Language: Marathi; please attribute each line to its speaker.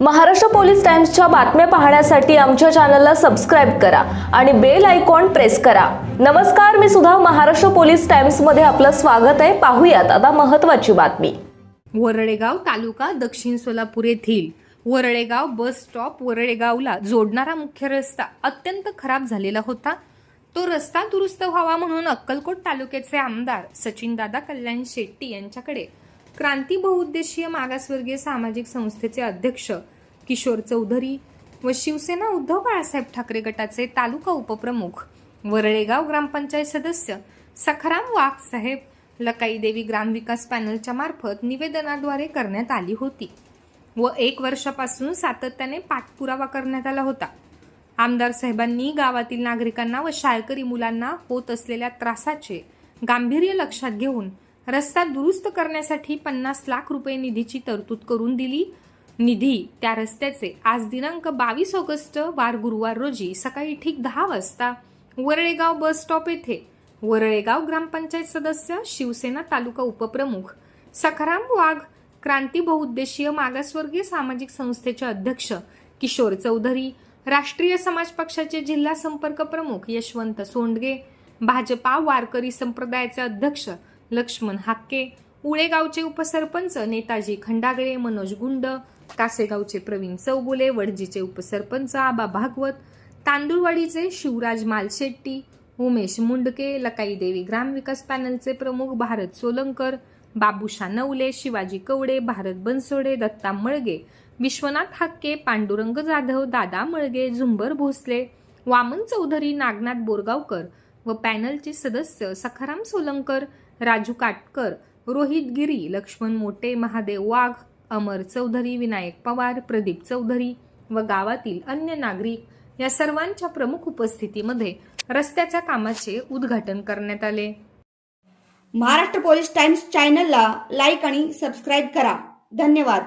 Speaker 1: महाराष्ट्र पोलीस टाइम्सच्या बातम्या पाहण्यासाठी आमच्या चॅनलला सबस्क्राईब करा आणि बेल आयकॉन प्रेस करा. नमस्कार मी सुद्धा महाराष्ट्र पोलीस टाइम्समध्ये आपलं स्वागत आहे. पाहूयात आता महत्वाची बातमी.
Speaker 2: वरळेगाव तालुका दक्षिण सोलापूर येथील वरळेगाव बस स्टॉप वरळेगावला जोडणारा मुख्य रस्ता अत्यंत खराब झालेला होता. तो रस्ता दुरुस्त व्हावा म्हणून अक्कलकोट तालुक्याचे आमदार सचिनदादा कल्याण शेट्टी यांच्याकडे क्रांती बहुउद्देशीय मागासवर्गीय सामाजिक संस्थेचे अध्यक्ष किशोर चौधरी व शिवसेना उद्धव बाळासाहेब ठाकरे गटाचे तालुका उपप्रमुख वरळेगाव ग्रामपंचायत सदस्य सखाराम वाघ साहेब लकाई देवी ग्रामविकास पॅनलच्या मार्फत निवेदनाद्वारे करण्यात आली होती व एक वर्षापासून सातत्याने पाठपुरावा करण्यात आला होता. आमदार साहेबांनी गावातील नागरिकांना व शाळकरी मुलांना होत असलेल्या त्रासाचे गांभीर्य लक्षात घेऊन रस्ता दुरुस्त करण्यासाठी पन्नास लाख रुपये निधीची तरतूद करून दिली. निधी त्या रस्त्याचे आज दिनांक बावीस ऑगस्ट वार गुरुवार रोजी सकाळी ठीक दहा वाजता वरळेगाव बस स्टॉप येथे. वरळेगाव ग्रामपंचायत सदस्य शिवसेना तालुका उपप्रमुख सखाराम वाघ क्रांती बहुउद्देशीय मागासवर्गीय सामाजिक संस्थेचे अध्यक्ष किशोर चौधरी राष्ट्रीय समाज पक्षाचे जिल्हा संपर्क प्रमुख यशवंत सोंडगे भाजपा वारकरी संप्रदायाचे अध्यक्ष लक्ष्मण हाक्के उळेगावचे उपसरपंच नेताजी खंडागळे मनोज गुंड कासेगावचे प्रवीण चौगुले वडजीचे उपसरपंच आबा भागवत तांदुळवाडीचे शिवराज मालशेट्टी उमेश मुंडके लकाई देवी ग्रामविकास पॅनलचे प्रमुख भारत सोलंकर बाबुशा नवले शिवाजी कवडे भारत बनसोडे दत्ता मळगे विश्वनाथ हाक्के पांडुरंग जाधव दादा मळगे झुंबर भोसले वामन चौधरी नागनाथ बोरगावकर व पॅनलचे सदस्य सखाराम सोलंकर राजू काटकर रोहित गिरी लक्ष्मण मोटे महादेव वाघ अमर चौधरी विनायक पवार प्रदीप चौधरी व गावातील अन्य नागरिक या सर्वांच्या प्रमुख उपस्थितीमध्ये रस्त्याच्या कामाचे उद्घाटन करण्यात आले.
Speaker 3: महाराष्ट्र पोलीस टाइम्स चॅनलला लाईक आणि सबस्क्राईब करा. धन्यवाद.